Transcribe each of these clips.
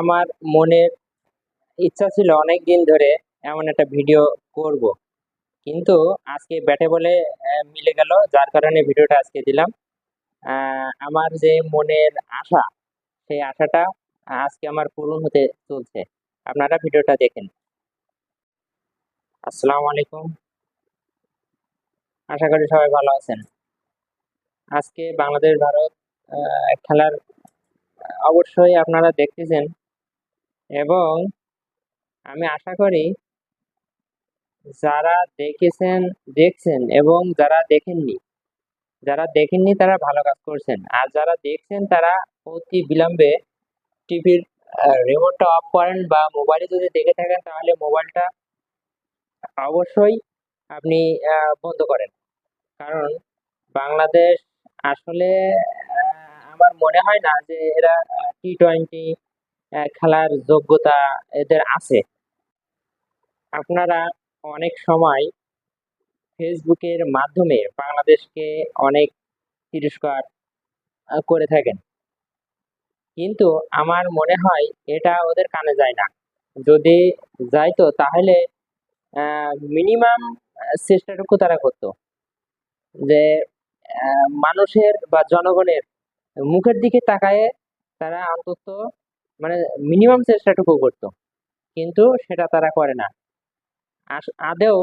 আমার মনের ইচ্ছা ছিল অনেক দিন ধরে এমন একটা ভিডিও করব। কিন্তু আজকে ব্যাটে বলে মিলে গেল, যার কারণে ভিডিওটা আজকে দিলাম। আমার যে মনের আশা, সেই আশাটা আজকে আমার পূরণ হতে চলছে। আপনারা ভিডিওটা দেখেন। আসসালামু আলাইকুম। আশা করি সবাই ভালো আছেন। আজকে বাংলাদেশ ভারত খেলার, অবশ্যই আপনারা দেখতেছেন এবং আমি আশা করি যারা দেখেছেন, দেখছেন এবং যারা দেখেননি যারা দেখেননি তারা ভালো কাজ করছেন। আর যারা দেখছেন তারা অতি বিলম্বে টিভির রিমোটটা অফ করেন বা মোবাইলে যদি দেখে থাকেন তাহলে মোবাইলটা অবশ্যই আপনি বন্ধ করেন। কারণ বাংলাদেশ আসলে আমার মনে হয় না যে এরা টি টোয়েন্টি খেলার যোগ্যতা এদের আছে। আপনারা অনেক সময় ফেসবুকের মাধ্যমে বাংলাদেশকে অনেক তিরস্কার করে থাকেন। কিন্তু আমার মনে হয় এটা ওদের কানে যায় না। যদি যাইতো তাহলে মিনিমাম চেষ্টাটুকু তারা করতো। যে মানুষের বা জনগণের মুখের দিকে তাকায়ে তারা অন্তত মানে মিনিমাম চেষ্টাটুকু করতো। কিন্তু সেটা তারা করে না। আদেও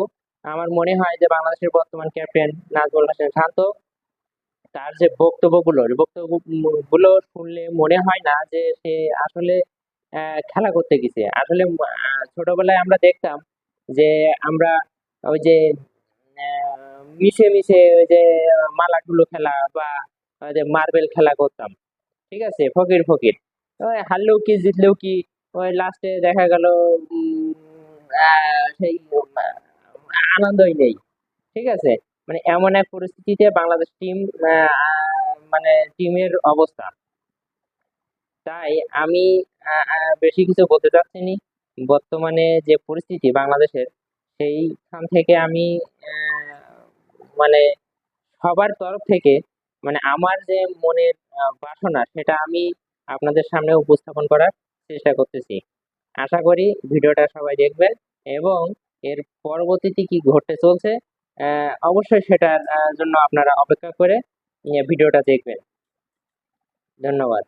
আমার মনে হয় যে বাংলাদেশের বর্তমান ক্যাপ্টেন নাজমুল হাসান শান্ত, তার যে বক্তব্যগুলো বক্তব্যগুলো শুনলে মনে হয় না যে সে আসলে খেলা করতে গেছে। আসলে ছোটবেলায় আমরা দেখতাম যে আমরা ওই যে মিশে মিশে ওই যে মালাগুলো খেলা বা মার্বেল খেলা করতাম। ঠিক আছে? ফকির ফকির। ওই হারলেও কি জিতলেও কি ওই লাস্টে দেখা গেল সেই আনন্দই নেই। ঠিক আছে? মানে এমন এক পরিস্থিতিতে বাংলাদেশ টিম মানে টিমের অবস্থা। তাই আমি বেশি কিছু বলতে চাচ্ছি না। বর্তমানে যে পরিস্থিতি বাংলাদেশের, সেইখান থেকে আমি মানে সবার তরফ থেকে মানে আমার যে মনের বাসনা, সেটা আমি আপনাদের সামনে উপস্থাপন করার চেষ্টা করতেছি। আশা করি ভিডিওটা সবাই দেখবে এবং এর পরবর্তীতে কি ঘটতে চলছে অবশ্যই সেটার জন্য আপনারা অপেক্ষা করে ভিডিওটা দেখবেন। ধন্যবাদ।